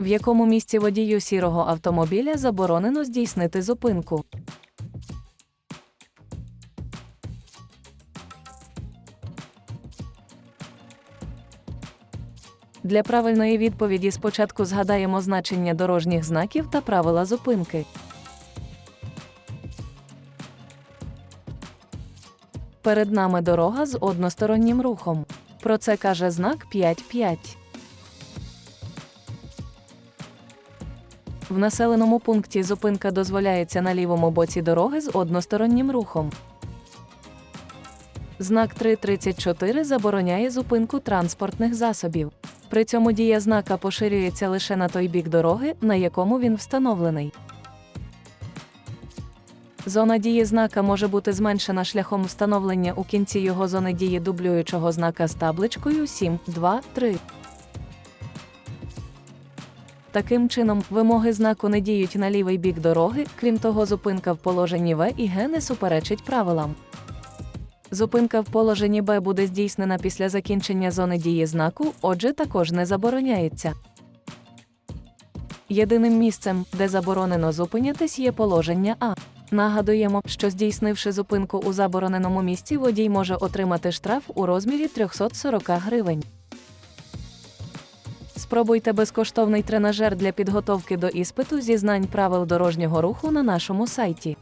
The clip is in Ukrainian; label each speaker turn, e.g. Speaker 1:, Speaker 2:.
Speaker 1: В якому місці водію сірого автомобіля заборонено здійснити зупинку? Для правильної відповіді спочатку згадаємо значення дорожніх знаків та правила зупинки. Перед нами дорога з одностороннім рухом. Про це каже знак 5.5. В населеному пункті зупинка дозволяється на лівому боці дороги з одностороннім рухом. Знак 3.34 забороняє зупинку транспортних засобів. При цьому дія знака поширюється лише на той бік дороги, на якому він встановлений. Зона дії знака може бути зменшена шляхом встановлення у кінці його зони дії дублюючого знака з табличкою 7, 2, 3. Таким чином, вимоги знаку не діють на лівий бік дороги, крім того, зупинка в положенні В і Г не суперечить правилам. Зупинка в положенні Б буде здійснена після закінчення зони дії знаку, отже, також не забороняється. Єдиним місцем, де заборонено зупинятись, є положення А. Нагадуємо, що здійснивши зупинку у забороненому місці, водій може отримати штраф у розмірі 340 гривень. Спробуйте безкоштовний тренажер для підготовки до іспиту зі знань правил дорожнього руху на нашому сайті.